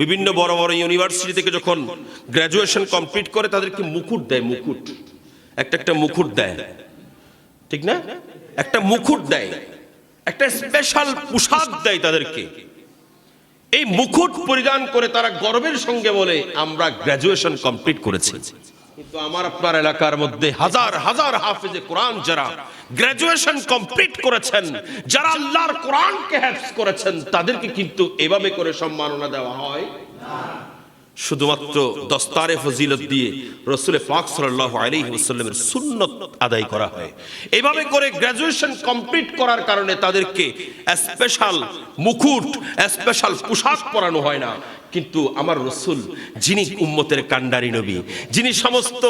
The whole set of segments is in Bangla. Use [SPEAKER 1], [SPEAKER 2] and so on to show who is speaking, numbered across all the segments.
[SPEAKER 1] বিভিন্ন বড় বড় ইউনিভার্সিটি থেকে যখন গ্র্যাজুয়েশন কমপ্লিট করে তাদেরকে মুকুট দেয়, মুকুট। একটা একটা মুকুট দেয়। ঠিক না? একটা মুকুট দেয়। একটা স্পেশাল পোশাক দেয় তাদেরকে। এই মুকুট পরিধান করে তারা গর্বের সঙ্গে বলে, আমরা গ্রাজুয়েশন কমপ্লিট করেছি। কিন্তু আমার আপনার এলাকার মধ্যে হাজার হাজার হাফেজে কোরআন যারা গ্র্যাজুয়েশন কমপ্লিট করেছেন, যারা আল্লাহর কোরআনকে হ্যাফজ করেছেন, তাদেরকে কিন্তু এভাবে করে সম্মাননা দেওয়া হয়। শুধুমাত্র দস্তারে ফজিলত দিয়ে রসুল পাক সাল্লাল্লাহু আলাইহি ওয়াসাল্লামের সুন্নত আদায় করা হয়। এইভাবে করে গ্র্যাজুয়েশন কমপ্লিট করার কারণে তাদেরকে স্পেশাল মুকুট স্পেশাল পোশাক পরানো হয় না। কিন্তু আমার রসুল, যিনি উম্মতের কান্ডারি নবী, যিনি সমস্ত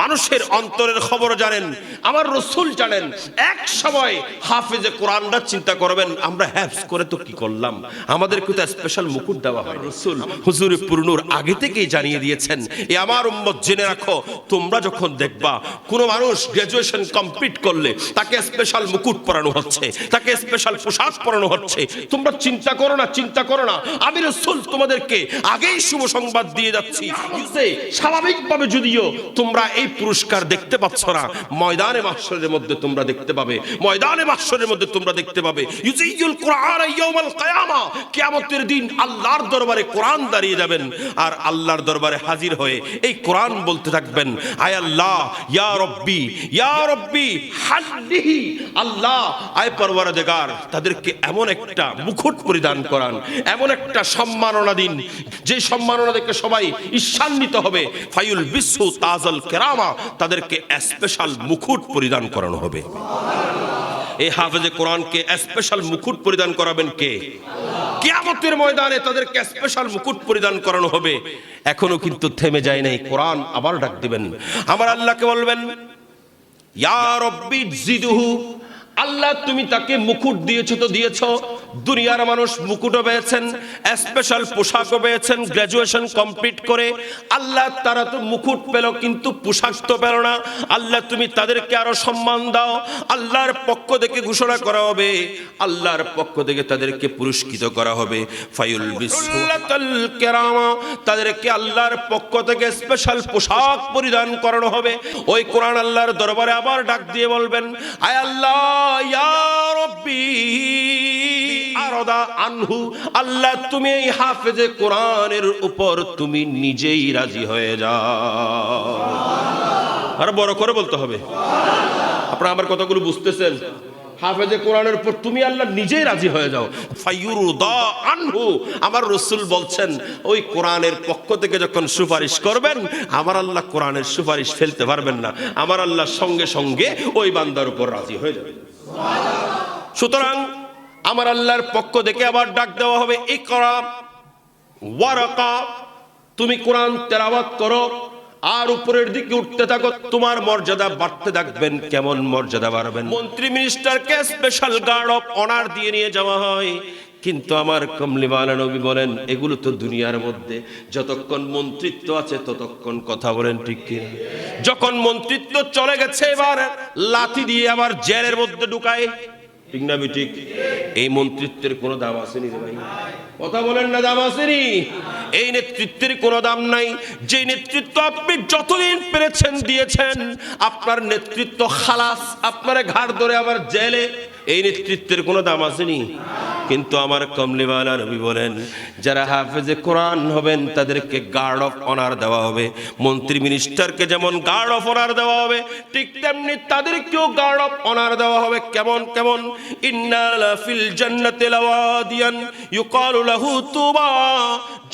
[SPEAKER 1] মানুষের অন্তরের খবর জানেন, আমার রসুল জানেন, এক সময় হাফেজে কোরআনরা চিন্তা করবেন, আমরা হ্যাফস করে তো কি করলাম? আমাদেরকে তো স্পেশাল মুকুট দেওয়া হয়। রসুল, হুজুর পুরনুর আগে থেকেই জানিয়ে দিয়েছেন, এ আমার উম্মত জেনে রাখো, তোমরা যখন দেখবা কোনো মানুষ গ্র্যাজুয়েশন কমপ্লিট করলে, তাকে স্পেশাল মুকুট পরানো হচ্ছে, তাকে স্পেশাল পোশাক পরানো হচ্ছে, তোমরা চিন্তা করো না, চিন্তা করো না। আমি রসুল তোমাদেরকে আগেই শুভ সংবাদ দিয়ে যাচ্ছি। স্বাভাবিকভাবে যদিও তোমরা এই পুরস্কার দেখতে পাচ্ছ না, ময়দানে মাহশরের মধ্যে তোমরা দেখতে পাবে, ময়দানে মাহশরের মধ্যে তোমরা দেখতে পাবে। ইউজিউল কোরআন ইয়াউমাল কিয়ামা, কিয়ামতের দিন আল্লাহর দরবারে কোরআন দাঁড়িয়ে যাবেন আর আল্লাহর দরবারে হাজির হয়ে এই কোরআন বলতে থাকবেন, আয় আল্লাহ, ইয়া রব্বি ইয়া রব্বি, হাল্লিহি, আল্লাহ, আয় পরওয়ারদিগার, তাদেরকে এমন একটা মুকুট পরিধান করান, এমন একটা সম্মাননা দিন যে সম্মাননা দেখে সবাই ঈর্ষান্বিত হবে ফাইউল বিশ্ব তাজল কেরামা, তাদেরকে স্পেশাল মুকুট পরিধান করানো হবে। এই হাফেজে কোরআনকে স্পেশাল মুকুট পরিধান করাবেন কে? কিয়ামতের ময়দানে তাদেরকে স্পেশাল মুকুট পরিধান করানো হবে। এখনও কিন্তু থেমে যায় নাই, কোরআন আবার ডাক দিবেন। আমার আল্লাহকে বলবেন, ইয়া রব্বি জিদুহু, আল্লাহ তুমি তাকে মুকুট দিয়েছ তো দিয়েছ? দুনিয়ার মানুষ মুকুটও পেয়েছেন স্পেশাল পোশাকও পেয়েছেন গ্রাজুয়েশন কমপ্লিট করে আল্লাহ তারা তো মুকুট পেল, কিন্তু পোশাক তো পেল না। আল্লাহ তুমি তাদেরকে আরও সম্মান দাও, আল্লাহর পক্ষ থেকে ঘোষণা করা হবে, আল্লাহর পক্ষ থেকে তাদেরকে পুরস্কৃত করা হবে। ফাইউল তাদেরকে আল্লাহর পক্ষ থেকে স্পেশাল পোশাক পরিধান করানো হবে। ওই কোরআন আল্লাহর দরবারে আবার ডাক দিয়ে বলবেন, আয় আল্লাহ, ইয়া রব্বি আরদা আনহু, আল্লাহ তুমি এই হাফেজে কোরআনের উপর তুমি নিজেই রাজি হয়ে যাও। আর বড় করে বলতে হবে। আপনারা আমার কথাগুলো বুঝতেছেন? হাফেজে কোরআনের উপর তুমি আল্লাহ নিজেই রাজি হয়ে যাও। আনহু, আমার রসুল বলছেন, ওই কোরআনের পক্ষ থেকে যখন সুপারিশ করবেন, আমার আল্লাহ কোরআনের সুপারিশ ফেলতে পারবেন না। আমার আল্লাহ সঙ্গে সঙ্গে ওই বান্দার উপর রাজি হয়ে যাবে। সুতরাং আমার আল্লাহর পক্ষ থেকে আবার ডাক দেওয়া হবে, ইকরা, ওয়ারাকা, তুমি কোরআন তেলাওয়াত করো, আর উপরের দিকে উঠতে থাকো, তোমার মর্যাদা বাড়তে থাকবেন, কেমন মর্যাদা বাড়বেন? মন্ত্রী মিনিস্টারকে স্পেশাল গার্ড অফ অনার দিয়ে নিয়ে যাওয়া হয়। কিন্তু আমার কমলিমালা নবী বলেন, এগুলো তো দুনিয়ার মধ্যে, যতক্ষণ মন্ত্রিত্ব আছে ততক্ষণ কথা বলেন ঠিক কিনা? যখন মন্ত্রিত্ব চলে গেছে এবার, লাথি দিয়ে আবার জেলের মধ্যে ঢুকায়। ঠিক না ঠিক। এই মন্ত্রিত্বের কোনো দাম আসেনি রে ভাই। কথা বলেন না দাম আসেনি। এই নেতৃত্বের কোন দাম নাই। যে নেতৃত্ব আপনি যতদিন পেরেছেন দিয়েছেন আপনার নেতৃত্ব খালাস আপনার ঘাড় ধরে আবার জেলে এই নেতৃত্বের কোনো দাম আসেনি। কিন্তু আমার কমলিওয়ালা নবী বলেন, যারা হাফেজে কোরআন হবেন, তাদেরকে গার্ড অফ অনার দেওয়া হবে। মন্ত্রী মিনিস্টারকে যেমন গার্ড অফ অনার দেওয়া হবে, ঠিক তেমনি তাদেরকেও গার্ড অফ অনার দেওয়া হবে। কেমন কেমন? ইন্নালা ফিল জান্নাতি লাওয়াদিয়ান ইউকালু লাহু তুবা।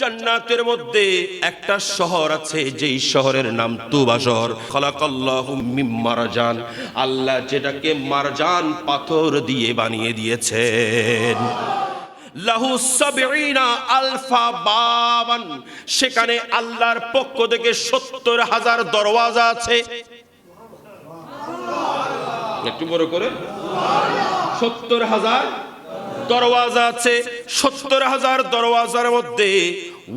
[SPEAKER 1] জান্নাতের মধ্যে একটা শহর আছে, যেই শহরের নাম তুবা শহর। খলাকাল্লাহু মিম মারজান। আল্লাহ যেটাকে মারজান পাথর দিয়ে বানিয়ে দিয়েছেন। লাহু সাবিনা আলফা বাবান। সেখানে আল্লাহর পক্ষ থেকে সত্তর হাজার দরওয়াজা আছে। একটু বড় করে। সত্তর হাজার দরওয়াজা আছে। সত্তর হাজার দরওয়াজার মধ্যে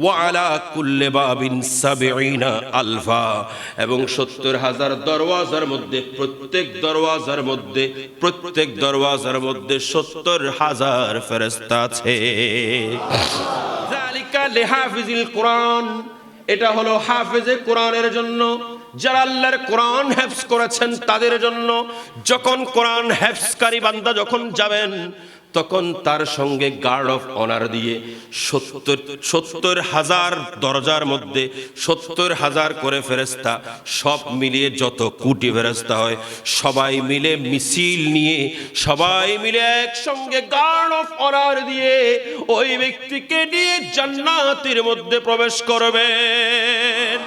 [SPEAKER 1] ওয়ালা কুল্লে বাবিন সাবিনা আলফা। এবং সত্তর হাজার দরওয়াজার মধ্যে, প্রত্যেক দরওয়াজার মধ্যে, প্রত্যেক দরওয়াজার মধ্যে সত্তর হাজার ফেরস্তা আছে। লেহাফিজিল এটা হলো হাফেজে কোরআনের জন্য। যারা আল্লাহর কোরআন হ্যাফস করেছেন তাদের জন্য। যখন কোরআন হ্যাফসকারী বান্দা যখন যাবেন তখন তার সঙ্গে গার্ড অফ অনার দিয়ে সত্তর সত্তর হাজার দরজার মধ্যে সত্তর হাজার করে ফেরেস্তা সব মিলিয়ে যত কোটি ফেরেস্তা হয়, সবাই মিলে মিছিল নিয়ে, সবাই মিলে একসঙ্গে গার্ড অফ অনার দিয়ে ওই ব্যক্তিকে নিয়ে জান্নাতের মধ্যে প্রবেশ করবেন।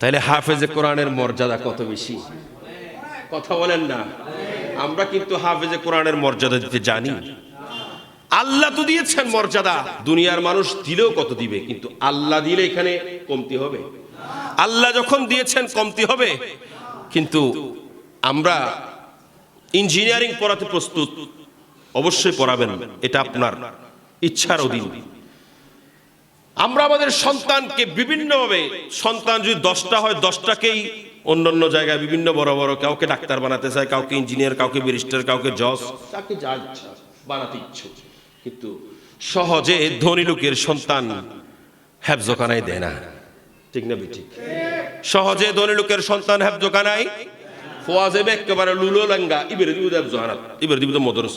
[SPEAKER 1] তাহলে হাফেজে কোরআনের মর্যাদা কত বেশি? কথা বলেন না। আমরা কিন্তু হাফেজে কোরআনের মর্যাদা দিতে জানি। আল্লাহ তো দিয়েছেন মর্যাদা। দুনিয়ার মানুষ দিলেও কত দিবে, কিন্তু আল্লাহ দিলে এখানে কমতি হবে। আল্লাহ যখন দিয়েছেন, কমতি হবে। কিন্তু আমরা ইঞ্জিনিয়ারিং পড়াতে প্রস্তুত, অবশ্যই পড়াবেন, এটা আপনার ইচ্ছার অধীন। আমরা আমাদের সন্তানকে বিভিন্নভাবে, সন্তান যদি দশটা হয়, দশটাকেই অন্যান্য জায়গায় বিভিন্ন বড় বড় কাউকে ডাক্তার বানাতে চায়, কাউকে ইঞ্জিনিয়ার কাউকে ব্যারিস্টার কাউকে জজ কাউকে যা ইচ্ছা বানাতে ইচ্ছুক। কিন্তু সহজে ধনী লোকের সন্তান হ্যাবজোকানায় দেয় না। ঠিক না ঠিক সহজে ধনী লোকের সন্তান হ্যাবজোকানায় ফোয়াজে একেবারে লুলো লাঙ্গা, ইবেরে দিব দেব জহানাত ইবেরে দিব মদরস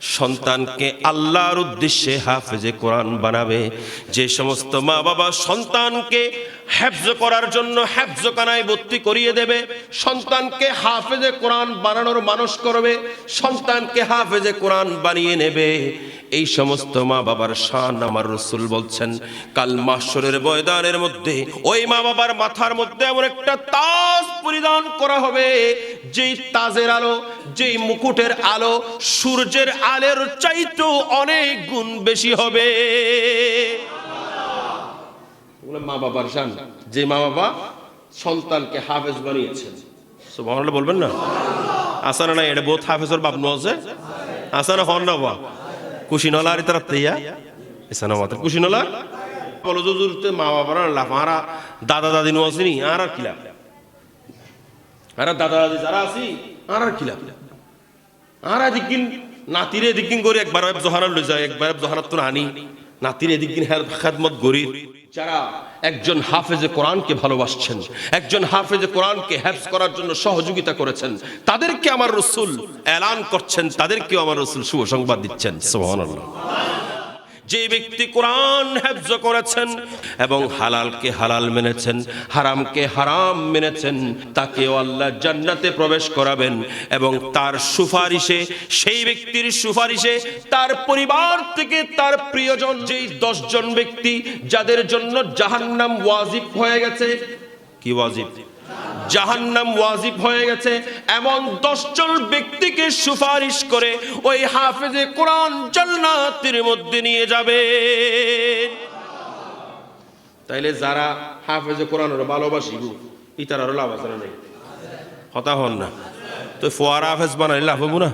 [SPEAKER 1] সন্তানকে আল্লাহর উদ্দেশ্যে হাফেজে কোরআন বানাবে। যে সমস্ত মা বাবা সন্তানকে হ্যাফজ করার জন্য হ্যাফজকানায় ভর্তি করিয়ে দেবে। সন্তানকে হাফেজে কোরআন বানানোর মানুষ করবে। সন্তানকে হাফেজে কোরআন বানিয়ে নেবে। এই সমস্ত মা বাবার শান আমার রসুল বলছেন, কাল মাসরের বয়দানের মধ্যে, ওই মা বাবার মাথার মধ্যে এমন একটা তাজ পরিধান করা হবে। যেই তাজের আলো যেই মুকুটের আলো সূর্যের আলের চাইতেও অনেক গুণ বেশি হবে। ওগুলো মা বাবার শান যে মা বাবা সন্তানকে হাফেজ বানিয়েছেন। সুবহানাল্লাহ বলবেন না? আসানা না এটা বহুত হাফেজর বাপ আছে। আসানা হন না বা কুশিনলা আর তারা তেয়া এসানা মাত্র কুশিনলা বলো জুজুরতে মা বাবার লাফ আরা দাদা দাদি নো? আসেনি আর আর কিলা আর দাদা দাদি যারা আছি, আর আর কিলা আর এদিকিন নাতিরে এদিকিন করে একবার জহানার লই যায়, একবার জহানার তো আনি। নাতির এদিকিন হ্যার খাদমত গরির যারা একজন হাফেজে কোরআনকে ভালোবাসছেন, একজন হাফেজে কোরআনকে হ্যাফজ করার জন্য সহযোগিতা করেছেন, তাদেরকে আমার রসুল এলান করছেন, তাদেরকেও আমার রসুল শুভ সংবাদ দিচ্ছেন। সুবহানাল্লাহ। যে ব্যক্তি কোরআন হেফজ করেছেন এবং হালালকে হালাল মেনেছেন, হারামকে হারাম মেনেছেন, তাকেও আল্লাহ জান্নাতে প্রবেশ করাবেন এবং তার সুপারিশে, সেই ব্যক্তির সুপারিশে তার পরিবার থেকে তার প্রিয়জন, যেই দশজন ব্যক্তি, যাদের জন্য জাহান্নাম ওয়াজিব হয়ে গেছে, কি ওয়াজিব? জাহান্নাম ওয়াজিব হয়ে গেছে। এমন দশজন ব্যক্তিকে সুপারিশ করে ওই হাফেজে কোরআন জান্নাতের মধ্যে নিয়ে যাবে। তাইলে যারা হাফেজে কোরআন ভালোবাসি ইতার আরও লাভ আছে না নাই? কথা হন না। তো ফোয়ারা হাফেজ বানাই লাভ হব না?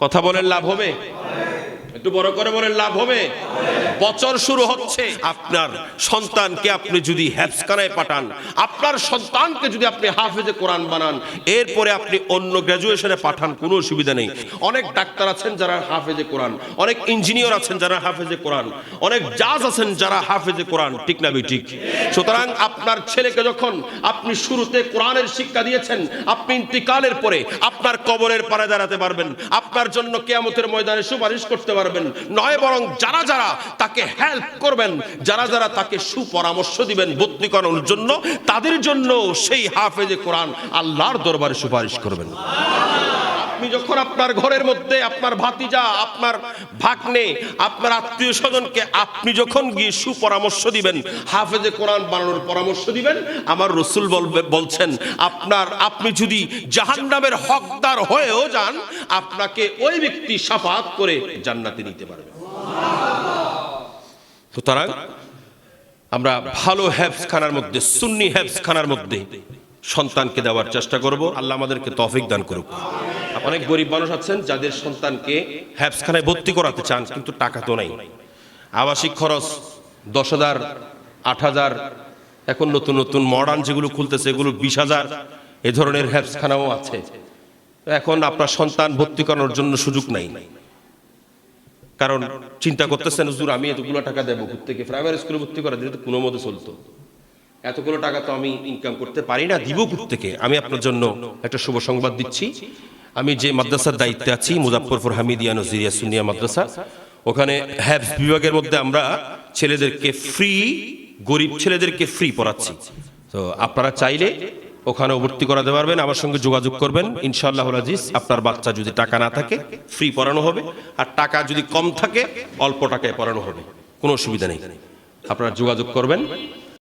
[SPEAKER 1] কথা বলেন লাভ হবে? একটু বড় করে বলেন, লাভ হবে? বছর শুরু হচ্ছে। আপনার সন্তানকে আপনি যদি হ্যাপসখানায় পাঠান, আপনার সন্তানকে যদি আপনি হাফেজে কোরআন বানান, এরপরে আপনি অন্য গ্র্যাজুয়েশনে পাঠান, কোনো অসুবিধা নেই। অনেক ডাক্তার আছেন যারা হাফেজে কোরআন, অনেক ইঞ্জিনিয়ার আছেন যারা হাফেজে কোরআন, অনেক জাজ আছেন যারা হাফেজে কোরআন, ঠিক না ঠিক সুতরাং আপনার ছেলেকে যখন আপনি শুরুতে কোরআনের শিক্ষা দিয়েছেন, আপনি ইন্তিকালের পরে আপনার কবরের পাড়ে দাঁড়াতে পারবেন। আপনার জন্য কেয়ামতের ময়দানে সুপারিশ করতে পারবেন। নয় বরং যারা যারা তাকে হেল্প করবেন, যারা যারা তাকে সুপরামর্শ দিবেন করানোর জন্য, তাদের জন্য সেই হাফেজে কোরআন আল্লাহর দরবারে সুপারিশ করবেন। আপনি যখন আপনার ঘরের মধ্যে আপনার ভাতিজা, আপনার ভাগ্নে, আপনার আত্মীয় স্বজনকে আপনি যখন গিয়ে সুপরামর্শ দিবেন, হাফেজে কোরআন বানানোর পরামর্শ দিবেন, আমার রসুল বলবে, বলছেন, আপনার, আপনি যদি জাহান্নামের হকদার হয়েও যান, আপনাকে ওই ব্যক্তি সাফাত করে জান্নাতে নিতে পারবে। সুতরাং আমরা ভালো হ্যাবস খানার মধ্যে, সুন্নি হ্যাবস খানার মধ্যে সন্তানকে দেওয়ার চেষ্টা করব। আল্লাহ আমাদেরকে তৌফিক দান করুক। অনেক গরিব মানুষ আছেন যাদের সন্তানকে হ্যাপসখানায় ভর্তি করাতে চান কিন্তু টাকা তো নাই। আবাসিক খরচ দশ হাজার আট হাজার এখন নতুন নতুন মডার্ন যেগুলো খুলতেছে এগুলো বিশ হাজার এ ধরনের হ্যাবসখানাও আছে। এখন আপনার সন্তান ভর্তি করানোর জন্য সুযোগ নাই। কারণ চিন্তা করতেছেন হুজুর আমি এতগুলো টাকা দেবো থেকে প্রাইমারি স্কুলে ভর্তি করা দিলে তো কোনো মতে চলতো। এতগুলো টাকা তো আমি ইনকাম করতে পারি না দিব থেকে আমি আপনার জন্য একটা শুভ সংবাদ দিচ্ছি। আমি যে মাদ্রাসার দায়িত্বে আছি মুজাফরপুর হামিদিয়া নজিরিয়া সুনিয়া মাদ্রাসা, ওখানে হ্যাবস বিভাগের মধ্যে আমরা ছেলেদেরকে ফ্রি গরিব ছেলেদেরকে ফ্রি পড়াচ্ছি। তো আপনারা চাইলে ওখানে ভর্তি করাতে পারবেন, আমার সঙ্গে যোগাযোগ করবেন। ইনশাআল্লাহ আজিজ, আপনার বাচ্চা যদি টাকা না থাকে ফ্রি পড়ানো হবে। আর টাকা যদি কম থাকে, অল্প টাকায় পড়ানো হবে। কোনো অসুবিধা নেই। আপনারা যোগাযোগ করবেন।